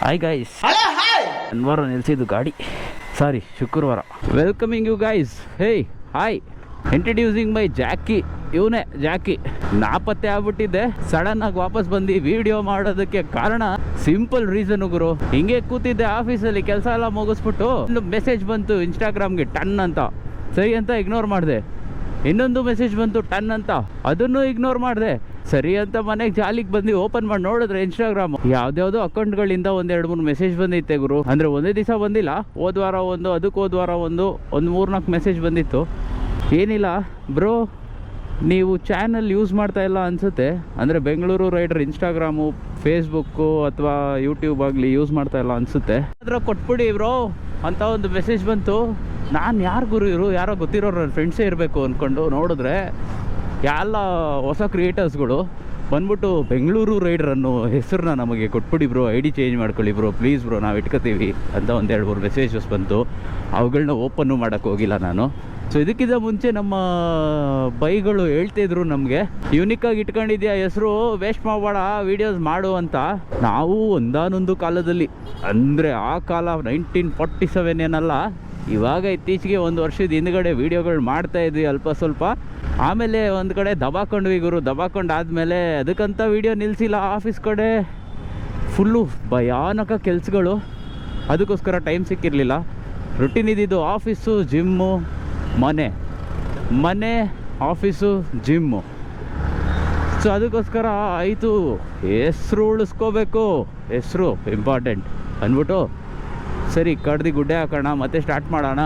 Hi guys ಶನಿವಾರ ನಿಲ್ಸಿದ್ದು ಗಾಡಿ. ಸಾರಿ ಶುಕ್ರವಾರ. Welcoming you guys hey hi introducing my Jackie ಇವನೇ ಜಾಕಿ ನಾಪತ್ತೆ ಆಗ್ಬಿಟ್ಟಿದ್ದೆ. ಸಡನ್ ಆಗಿ ವಾಪಸ್ ಬಂದು ವಿಡಿಯೋ ಮಾಡೋದಕ್ಕೆ ಕಾರಣ ಸಿಂಪಲ್ ರೀಸನ್ ಗುರು. ಹಿಂಗೆ ಕೂತಿದ್ದೆ ಆಫೀಸಲ್ಲಿ ಕೆಲಸ ಎಲ್ಲ ಮುಗಿಸ್ಬಿಟ್ಟು ಒಂದು ಮೆಸೇಜ್ ಬಂತು ಇನ್ಸ್ಟಾಗ್ರಾಮ್ಗೆ ಟನ್ ಅಂತ. ಸರಿ ಅಂತ ಇಗ್ನೋರ್ ಮಾಡಿದೆ. ಇನ್ನೊಂದು ಮೆಸೇಜ್ ಬಂತು, ಟನ್ ಅಂತ. ಅದನ್ನು ಇಗ್ನೋರ್ ಮಾಡಿದೆ. ಸರಿ ಅಂತ ಮನೆಗೆ ಜಾಲಿಗೆ ಬಂದು ಓಪನ್ ಮಾಡಿ, ನೋಡಿದ್ರೆ ಇನ್ಸ್ಟಾಗ್ರಾಮ್ ಯಾವ್ದ್ಯಾವ್ದೋ ಅಕೌಂಟ್ಗಳಿಂದ ಒಂದ್ ಎರಡು ಮೂರು ಮೆಸೇಜ್ ಬಂದಿತ್ತೆ ಗುರು. ಅಂದ್ರೆ ಒಂದೇ ದಿವಸ ಬಂದಿಲ್ಲ. ಹೋದ್ ವಾರ ಒಂದು ಅದಕ್ಕೆ ಹೋದ್ ವಾರ ಒಂದು ಒಂದು ಮೂರ್ನಾಲ್ಕು ಮೆಸೇಜ್ ಬಂದಿತ್ತು. ಏನಿಲ್ಲ. ಬ್ರೋ, ನೀವು ಚಾನಲ್ ಯೂಸ್ ಮಾಡ್ತಾ ಇಲ್ಲ ಅನ್ಸುತ್ತೆ. ಅಂದರೆ ಬೆಂಗಳೂರು ರೈಡರ್ ಇನ್ಸ್ಟಾಗ್ರಾಮು ಫೇಸ್ಬುಕ್ಕು ಅಥವಾ ಯೂಟ್ಯೂಬ್ ಆಗಲಿ ಯೂಸ್ ಮಾಡ್ತಾ ಇಲ್ಲ ಅನ್ಸುತ್ತೆ. ಅದ್ರ ಕೊಟ್ಬಿಡಿ ಬ್ರೋ. ಅಂತ ಒಂದು ಮೆಸೇಜ್ ಬಂತು. ನಾನು ಯಾರು ಗುರು ಇರು, ಯಾರೋ ಗೊತ್ತಿರೋರು ನನ್ನ ಫ್ರೆಂಡ್ಸೇ ಇರಬೇಕು ಅಂದ್ಕೊಂಡು ನೋಡಿದ್ರೆ ಎಲ್ಲ ಹೊಸ ಕ್ರಿಯೇಟರ್ಸ್ಗಳು ಬಂದ್ಬಿಟ್ಟು ಬೆಂಗಳೂರು ರೈಡರ್ ಅನ್ನೋ ಹೆಸರನ್ನ ನಮಗೆ ಕೊಟ್ಬಿಡಿ ಬ್ರೋ ಐ ಡಿ ಚೇಂಜ್ ಮಾಡ್ಕೊಳ್ಳಿ ಬ್ರೋ ಪ್ಲೀಸ್ ಬ್ರೋ ನಾವು ಇಟ್ಕೋತೀವಿ ಅಂತ ಒಂದು ಎರಡು ಮೂರು ಮೆಸೇಜಸ್ ಬಂತು ಅವುಗಳನ್ನ ಓಪನ್ನು ಮಾಡೋಕ್ಕೆ ಹೋಗಿಲ್ಲ ನಾನು. ಸೊ ಇದಕ್ಕಿಂತ ಮುಂಚೆ ನಮ್ಮ ಬೈಗಳು ಹೇಳ್ತಿದ್ರು ನಮಗೆ ಯೂನಿಕ್ಕಾಗಿ ಇಟ್ಕೊಂಡಿದ್ಯಾ ಹೆಸರು? ವೇಸ್ಟ್ ಮಾಡಬೇಡ ವೀಡಿಯೋಸ್ ಮಾಡು ಅಂತ. ನಾವು ಒಂದಾನೊಂದು ಕಾಲದಲ್ಲಿ, ಅಂದರೆ ಆ ಕಾಲ ನೈನ್ಟೀನ್ ಫಾರ್ಟಿ ಸೆವೆನ್ ಏನಲ್ಲ ಇವಾಗ ಇತ್ತೀಚೆಗೆ ಒಂದು ವರ್ಷದ ಹಿಂದ್ಗಡೆ ವೀಡಿಯೋಗಳು ಮಾಡ್ತಾ ಇದ್ವಿ ಅಲ್ಪ ಸ್ವಲ್ಪ. ಆಮೇಲೆ ಒಂದು ಕಡೆ ದಬಾಕೊಂಡ್ವಿ ಗುರು, ದಬಾಕೊಂಡು ಆದಮೇಲೆ ಅದಕ್ಕಂತ ವೀಡಿಯೋ ನಿಲ್ಲಿಸಿಲ್ಲ ಆಫೀಸ್ ಕಡೆ. ಫುಲ್ಲು ಭಯಾನಕ ಕೆಲಸಗಳು. ಅದಕ್ಕೋಸ್ಕರ ಟೈಮ್ ಸಿಕ್ಕಿರಲಿಲ್ಲ. ರುಟೀನ್ ಇದ್ದಿದ್ದು ಆಫೀಸು ಜಿಮ್ಮು ಮನೆ. ಮನೆ ಆಫೀಸು ಜಿಮ್ಮು ಸೊ ಅದಕ್ಕೋಸ್ಕರ ಆಯಿತು. ಹೆಸ್ರು ಉಳಿಸ್ಕೋಬೇಕು. ಹೆಸರು ಇಂಪಾರ್ಟೆಂಟ್ ಅಂದ್ಬಿಟ್ಟು ಸರಿ, ಕಡ್ದು ಗುಡ್ಡೆ ಹಾಕೋಣ, ಮತ್ತೆ ಸ್ಟಾರ್ಟ್ ಮಾಡೋಣ.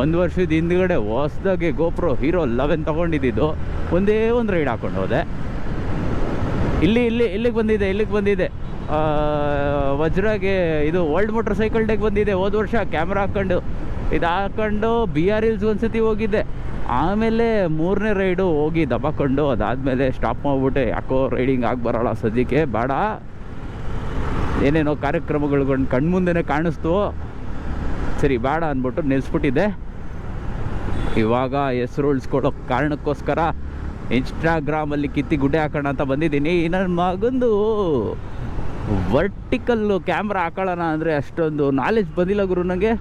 ಒಂದು ವರ್ಷದ ಹಿಂದ್ಗಡೆ ಹೊಸ್ದಾಗೆ ಗೋಪ್ರೋ ಹೀರೋ ಲೆವೆನ್ ತೊಗೊಂಡಿದ್ದು ಒಂದೇ ಒಂದು ರೈಡ್ ಹಾಕೊಂಡು ಹೋದೆ. ಇಲ್ಲಿ ಇಲ್ಲಿ, ಇಲ್ಲಿಗೆ ಬಂದಿದೆ ಇಲ್ಲಿಗೆ ಬಂದಿದೆ. ವಜ್ರಾಗೆ ಇದು ವರ್ಲ್ಡ್ ಮೋಟರ್ ಸೈಕಲ್ ಡೇಗೆ ಬಂದಿದೆ, ಹೋದ ವರ್ಷ ಕ್ಯಾಮ್ರಾ ಹಾಕ್ಕೊಂಡು ಇದು ಹಾಕೊಂಡು ಬಿ ಆರ್ ಇಲ್ಸ್ ಒಂದ್ಸತಿ ಹೋಗಿದ್ದೆ. ಆಮೇಲೆ ಮೂರನೇ ರೈಡು ಹೋಗಿ ದಬಾಕೊಂಡು, ಅದಾದಮೇಲೆ ಸ್ಟಾಪ್ ಮಾಡಿಬಿಟ್ಟೆ. ಯಾಕೋ ರೈಡಿಂಗ್ ಆಗಿ ಬರೋಲ್ಲ ಸದ್ಯಕ್ಕೆ, ಬೇಡ. ಏನೇನೋ ಕಾರ್ಯಕ್ರಮಗಳು ಕಣ್ಮುಂದೆ ಕಾಣಿಸ್ತು. ಸರಿ, ಬೇಡ ಅಂದ್ಬಿಟ್ಟು ನಿಲ್ಲಿಸ್ಬಿಟ್ಟಿದ್ದೆ ಇವಾಗ ಹೆಸರು ಉಳಿಸ್ಕೊಳ್ಳೋ ಕಾರಣಕ್ಕೋಸ್ಕರ ಇನ್ಸ್ಟಾಗ್ರಾಮಲ್ಲಿ ಕಿತ್ತಿ ಗುಡ್ಡೆ ಹಾಕೋಣ ಅಂತ ಬಂದಿದ್ದೀನಿ. ನನ್ನ ಮಗಂದು ವರ್ಟಿಕಲ್ಲು ಕ್ಯಾಮ್ರಾ ಹಾಕೊಳ್ಳೋಣ ಅಂದರೆ ಅಷ್ಟೊಂದು ನಾಲೆಜ್ ಬಂದಿಲ್ಲ ಗುರು ನನಗೆ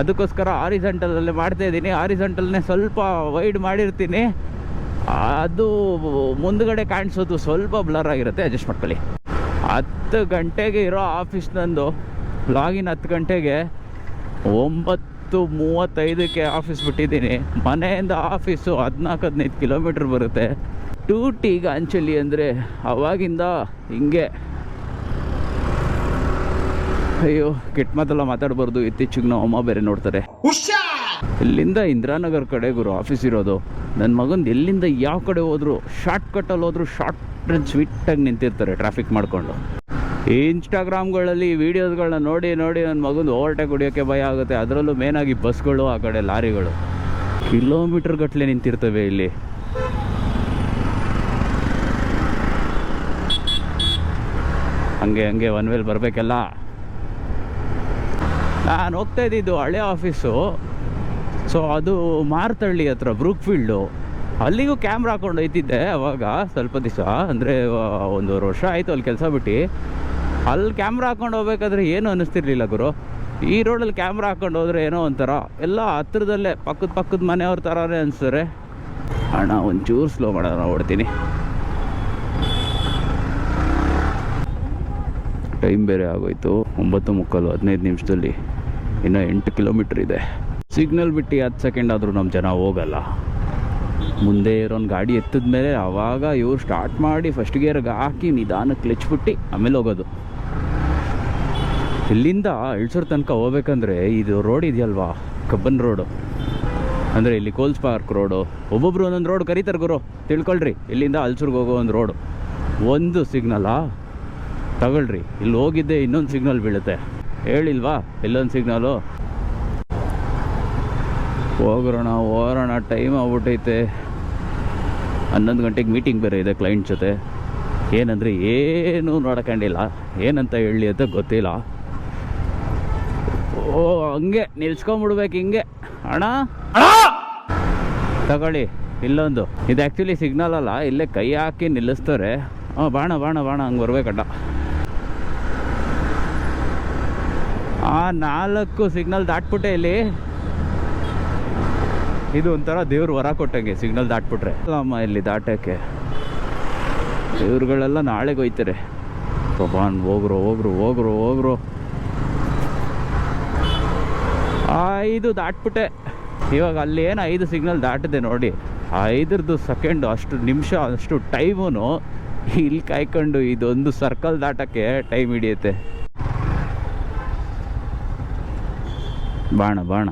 ಅದಕ್ಕೋಸ್ಕರ ಆರಿಸೆಂಟಲಲ್ಲೇ ಮಾಡ್ತಾ ಇದ್ದೀನಿ. ಆರಿಸೆಂಟಲ್ನೇ ಸ್ವಲ್ಪ ವೈಡ್ ಮಾಡಿರ್ತೀನಿ. ಅದು ಮುಂದುಗಡೆ ಕಾಣಿಸೋದು ಸ್ವಲ್ಪ ಬ್ಲರ್ ಆಗಿರುತ್ತೆ. ಅಡ್ಜಸ್ಟ್ ಮಾಡ್ಕೊಳ್ಳಿ. ಹತ್ತು ಗಂಟೆಗೆ ಇರೋ ಆಫೀಸ್ ನಂದು ಲಾಗಿನ್ ಹತ್ತು ಗಂಟೆಗೆ ಒಂಬತ್ತು ಮೂವತ್ತೈದಕ್ಕೆ ಆಫೀಸ್ ಬಿಟ್ಟಿದ್ದೀನಿ. ಮನೆಯಿಂದ ಆಫೀಸು ಹದಿನಾಲ್ಕು ಹದಿನೈದು ಕಿಲೋಮೀಟ್ರ್ ಬರುತ್ತೆ. ಟೂ ಟೂಟಿಗೆ ಅಂಚಲಿ ಅಂದರೆ ಅವಾಗಿಂದ ಹಿಂಗೆ. ಅಯ್ಯೋ ಕೆಟ್ಟ ಮಾತೆಲ್ಲ ಮಾತಾಡಬಾರ್ದು. ಇತ್ತೀಚೆಗೆ ನಾವು ಅಮ್ಮ ಬೇರೆ ನೋಡ್ತಾರೆ. ಇಲ್ಲಿಂದ ಇಂದಿರಾನಗರ್ ಕಡೆ ಗುರು ಆಫೀಸ್ ಇರೋದು. ನನ್ನ ಮಗಂದು ಎಲ್ಲಿಂದ ಯಾವ ಕಡೆ ಹೋದರೂ ಶಾರ್ಟ್ ಕಟ್ಟಲ್ಲಿ ಹೋದ್ರು ಶಾರ್ಟ್ ಆ್ಯಂಡ್ ಸ್ವೀಟಾಗಿ ನಿಂತಿರ್ತಾರೆ ಟ್ರಾಫಿಕ್ ಮಾಡಿಕೊಂಡು. ಈ ಇನ್ಸ್ಟಾಗ್ರಾಮ್ಗಳಲ್ಲಿ ವೀಡಿಯೋಸ್ಗಳನ್ನ ನೋಡಿ ನೋಡಿ ನನ್ನ ಮಗಂದು ಓವರ್ಟೇಕ್ ಹೊಡಿಯೋಕ್ಕೆ ಭಯ ಆಗುತ್ತೆ. ಅದರಲ್ಲೂ ಮೇನಾಗಿ ಬಸ್ಗಳು ಆ ಕಡೆ ಲಾರಿಗಳು. ಕಿಲೋಮೀಟರ್ ಗಟ್ಟಲೆ ನಿಂತಿರ್ತವೆ ಇಲ್ಲಿ. ಹಂಗೆ ಹಂಗೆ ಒನ್ ವೇಲ್ ಬರಬೇಕಲ್ಲ. ನಾನು ಹೋಗ್ತಾ ಇದ್ದಿದ್ದು ಹಳೆ ಆಫೀಸು ಸೊ ಅದು ಮಾರ್ತಳ್ಳಿ ಹತ್ರ ಬ್ರೂಕ್ ಫೀಲ್ಡು ಅಲ್ಲಿಗೂ ಕ್ಯಾಮ್ರಾ ಹಾಕೊಂಡು ಹೋಯ್ತಿದ್ದೆ ಅವಾಗ, ಸ್ವಲ್ಪ ದಿವಸ, ಅಂದರೆ ಒಂದೂವರೆ ವರ್ಷ ಆಯಿತು ಅಲ್ಲಿ ಕೆಲಸ ಬಿಟ್ಟು. ಅಲ್ಲಿ ಕ್ಯಾಮ್ರಾ ಹಾಕೊಂಡು ಹೋಗ್ಬೇಕಾದ್ರೆ ಏನೂ ಅನ್ನಿಸ್ತಿರ್ಲಿಲ್ಲ ಗುರು. ಈ ರೋಡಲ್ಲಿ ಕ್ಯಾಮ್ರಾ ಹಾಕೊಂಡು ಹೋದ್ರೆ ಏನೋ ಒಂಥರ, ಎಲ್ಲ ಹತ್ರದಲ್ಲೇ, ಪಕ್ಕದ ಪಕ್ಕದ ಮನೆಯವ್ರ ಥರನೇ ಅನಿಸ್ತಾರೆ ಅಣ್ಣ, ಒಂಚೂರು ಸ್ಲೋ ಮಾಡೋಣ ಓಡ್ತೀನಿ ಟೈಮ್ ಬೇರೆ ಆಗೋಯ್ತು. ಒಂಬತ್ತು ಮುಕ್ಕಾಲು, ಹದಿನೈದು ನಿಮಿಷದಲ್ಲಿ. ಇನ್ನೂ ಎಂಟು ಕಿಲೋಮೀಟ್ರ್ ಇದೆ. ಸಿಗ್ನಲ್ ಬಿಟ್ಟು ಹತ್ತು ಸೆಕೆಂಡ್ ಆದರೂ ನಮ್ಮ ಜನ ಹೋಗಲ್ಲ. ಮುಂದೆ ಇರೋನ್ ಗಾಡಿ ಎತ್ತಿದ ಮೇಲೆ ಆವಾಗ ಇವ್ರು ಸ್ಟಾರ್ಟ್ ಮಾಡಿ ಫಸ್ಟ್ ಗೇರ್ಗೆ ಹಾಕಿ ನಿಧಾನಕ್ಕೆ ಕ್ಲಚ್ ಬಿಟ್ಟು ಆಮೇಲೆ ಹೋಗೋದು. ಇಲ್ಲಿಂದ ಇಳ್ಸೋರ್ ತನಕ ಹೋಗ್ಬೇಕಂದ್ರೆ ಇದು ರೋಡ್ ಇದೆಯಲ್ವಾ? ಕಬ್ಬನ್ ರೋಡು ಅಂದರೆ ಇಲ್ಲಿ ಕೋಲ್ಸ್ ಪಾರ್ಕ್ ರೋಡು ಒಬ್ಬೊಬ್ರು ಒಂದೊಂದು ರೋಡ್ ಕರೀತಾರೆ ಗುರು. ತಿಳ್ಕೊಳ್ರಿ. ಇಲ್ಲಿಂದ ಅಲ್ಸೂರ್ಗೆ ಹೋಗೋ ಒಂದು ರೋಡು ಒಂದು ಸಿಗ್ನಲಾ ತಗೊಳ್ರಿ. ಇಲ್ಲಿ ಹೋಗಿದ್ದೆ ಇನ್ನೊಂದು ಸಿಗ್ನಲ್ ಬೀಳುತ್ತೆ. ಹೇಳಿಲ್ವಾ? ಇಲ್ಲೊಂದು ಸಿಗ್ನಲು ಹೋಗ್ರೋಣ ಹೋಗೋಣ ಟೈಮ್ ಆಗ್ಬಿಟ್ಟೈತೆ. ಹನ್ನೊಂದು ಗಂಟೆಗೆ ಮೀಟಿಂಗ್ ಬೇರೆ ಇದೆ ಕ್ಲೈಂಟ್ ಜೊತೆ. ಏನಂದರೆ ಏನೂ ನೋಡ್ಕೊಂಡಿಲ್ಲ. ಏನಂತ ಹೇಳಿ ಅಂತ ಗೊತ್ತಿಲ್ಲ. ಓ ಹಂಗೆ ನಿಲ್ಸ್ಕೊಂಬಿಡ್ಬೇಕು ಹಿಂಗೆ. ಅಣ್ಣ? ತಗೊಳ್ಳಿ ಇಲ್ಲೊಂದು. ಇದು ಆ್ಯಕ್ಚುಲಿ ಸಿಗ್ನಲ್ ಅಲ್ಲ ಇಲ್ಲೇ ಕೈ ಹಾಕಿ ನಿಲ್ಲಿಸ್ತಾರೆ. ಹಾಂ ಬಾಣ ಬಾಣ ಬಾಣ ಹಂಗೆ ಬರ್ಬೇಕಡ್ಡ ಆ ನಾಲ್ಕು ಸಿಗ್ನಲ್ ದಾಟ್ಬಿಟ್ಟೆ ಇಲ್ಲಿ. ಇದು ಒಂಥರ ದೇವ್ರು ಹೊರ ಕೊಟ್ಟಂಗೆ ಸಿಗ್ನಲ್ ದಾಟ್ಬಿಟ್ರೆ. ಅಮ್ಮ ಇಲ್ಲಿ ದಾಟಕ್ಕೆ. ದೇವ್ರುಗಳೆಲ್ಲ ನಾಳೆಗೆ ಹೋಯ್ತಾರೆ. ಪಬಾನ್ ಹೋಗ್ರು ಹೋಗ್ರು ಹೋಗ್ರು ಹೋಗ್ರು. ಐದು ದಾಟ್ಬಿಟ್ಟೆ. ಇವಾಗ ಅಲ್ಲಿ ಏನು ಐದು ಸಿಗ್ನಲ್ ದಾಟಿದೆ ನೋಡಿ. ಐದರದ್ದು ಸೆಕೆಂಡು ಅಷ್ಟು ನಿಮಿಷ, ಅಷ್ಟು ಟೈಮು ಇಲ್ಲಿ ಕಾಯ್ಕೊಂಡು ಇದೊಂದು ಸರ್ಕಲ್ ದಾಟಕ್ಕೆ ಟೈಮ್ ಹಿಡಿಯುತ್ತೆ. ಬಾಣ ಬಾಣ.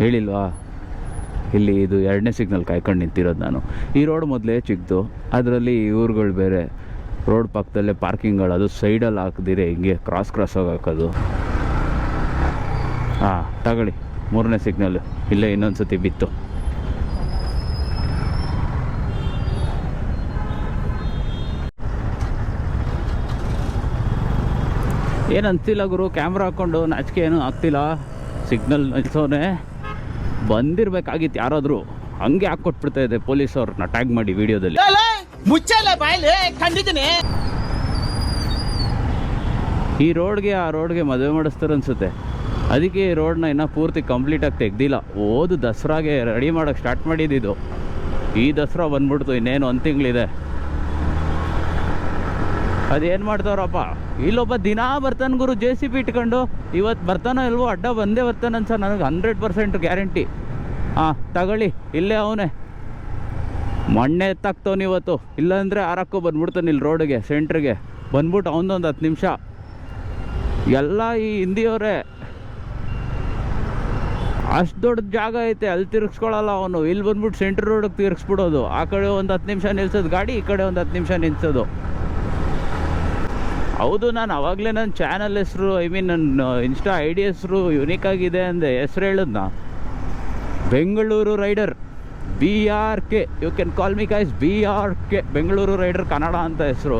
ಹೇಳಿಲ್ವಾ? ಇಲ್ಲಿ ಇದು ಎರಡನೇ ಸಿಗ್ನಲ್ ಕಾಯ್ಕೊಂಡು ನಿಂತಿರೋದು ನಾನು. ಈ ರೋಡ್ ಮೊದಲೇ ಚಿಕ್ಕದು ಅದರಲ್ಲಿ ಊರುಗಳು ಬೇರೆ. ರೋಡ್ ಪಕ್ಕದಲ್ಲೇ ಪಾರ್ಕಿಂಗ್ಗಳು ಅದು ಸೈಡಲ್ಲಿ ಹಾಕ್ದಿರೆ, ಹಿಂಗೆ ಕ್ರಾಸ್ ಕ್ರಾಸ್ ಹೋಗಿ ಹಾಕೋದು. ಹಾಂ, ತಗೊಳ್ಳಿ, ಮೂರನೇ ಸಿಗ್ನಲ್. ಇಲ್ಲೇ ಇನ್ನೊಂದು ಸತಿ ಬಿತ್ತು. ಏನಂತಿಲ್ಲ ಗುರು, ಕ್ಯಾಮ್ರಾ ಹಾಕ್ಕೊಂಡು ನಾಚಿಕೆ ಏನೂ ಆಗ್ತಿಲ್ಲ. ಸಿಗ್ನಲ್ ನಿಲ್ಸೋನೆ. ಬಂದಿರ್ಬೇಕಾಗಿತ್ತು ಯಾರಾದರೂ ಹಂಗೆ ಹಾಕ್ಕೊಟ್ಬಿಡ್ತಾ ಇದೆ ಪೊಲೀಸ್ ಅವ್ರನ್ನ ಟ್ಯಾಗ್ ಮಾಡಿ ವಿಡಿಯೋದಲ್ಲಿ. ಈ ರೋಡ್ಗೆ ಆ ರೋಡ್ಗೆ ಮದುವೆ ಮಾಡಿಸ್ತಾರೆ ಅನ್ಸುತ್ತೆ. ಅದಕ್ಕೆ ಈ ರೋಡ್ನ ಇನ್ನೂ ಪೂರ್ತಿ ಕಂಪ್ಲೀಟಾಗಿ ತೆಗ್ದಿಲ್ಲ. ಓದು ದಸರಾಗೆ ರೆಡಿ ಮಾಡೋಕ್ಕೆ ಸ್ಟಾರ್ಟ್ ಮಾಡಿದ್ದು ಈ ದಸರಾ ಬಂದ್ಬಿಡ್ತು ಇನ್ನೇನು ಒಂದು ತಿಂಗಳಿದೆ. ಅದೇನು ಮಾಡ್ತಾವ್ರಪ್ಪ? ಇಲ್ಲೊಬ್ಬ ದಿನಾ ಬರ್ತಾನೆ ಗುರು ಜೆ ಸಿ ಪಿ ಇಟ್ಕೊಂಡು. ಇವತ್ತು ಬರ್ತಾನೋ ಇಲ್ವೋ, ಅಡ್ಡ ಬಂದೇ ಬರ್ತಾನೆ ಅನ್ಸ ನನಗೆ ಹಂಡ್ರೆಡ್ ಪರ್ಸೆಂಟ್ ಗ್ಯಾರಂಟಿ ಹಾಂ ತಗೊಳ್ಳಿ, ಇಲ್ಲೇ ಅವನೇ. ಮಣ್ಣೆ ಎತ್ತಾಕ್ತವ್ನು ಇವತ್ತು. ಇಲ್ಲಾಂದರೆ ಆರಕ್ಕೂ ಬಂದ್ಬಿಡ್ತಾನೆ ಇಲ್ಲಿ ರೋಡ್ಗೆ ಸೆಂಟ್ರಿಗೆ ಬಂದ್ಬಿಟ್ಟು ಅವನೊಂದು ಹತ್ತು ನಿಮಿಷ. ಎಲ್ಲ ಈ ಹಿಂದಿಯವರೇ, ಅಷ್ಟು ದೊಡ್ಡ ಜಾಗ ಐತೆ, ಅಲ್ಲಿ ತಿರ್ಗಿಸ್ಕೊಳಲ್ಲ ಅವನು. ಇಲ್ಲಿ ಬಂದ್ಬಿಟ್ಟು ಸೆಂಟ್ರ್ ರೋಡಿಗೆ ತಿರ್ಗಿಸ್ಬಿಡೋದು. ಆ ಕಡೆ ಒಂದು ಹತ್ತು ನಿಮಿಷ ನಿಲ್ಸೋದು ಗಾಡಿ, ಈ ಕಡೆ ಒಂದು ಹತ್ತು ನಿಮಿಷ ನಿಲ್ಸೋದು. ಹೌದು, ನಾನು ಆವಾಗಲೇ ನನ್ನ ಚಾನಲ್ ಹೆಸರು ಐ ಮೀನ್ ನನ್ನ ಇನ್ಸ್ಟಾ ಐ ಡಿ ಹೆಸರು ಯುನೀಕ್ ಆಗಿದೆ ಅಂದೆ, ಹೆಸ್ರು ಹೇಳಿದ್ನಾ? Bengaluru rider B R K you can call me guys B R K Bengaluru rider Kannada ಅಂತ ಹೆಸರು.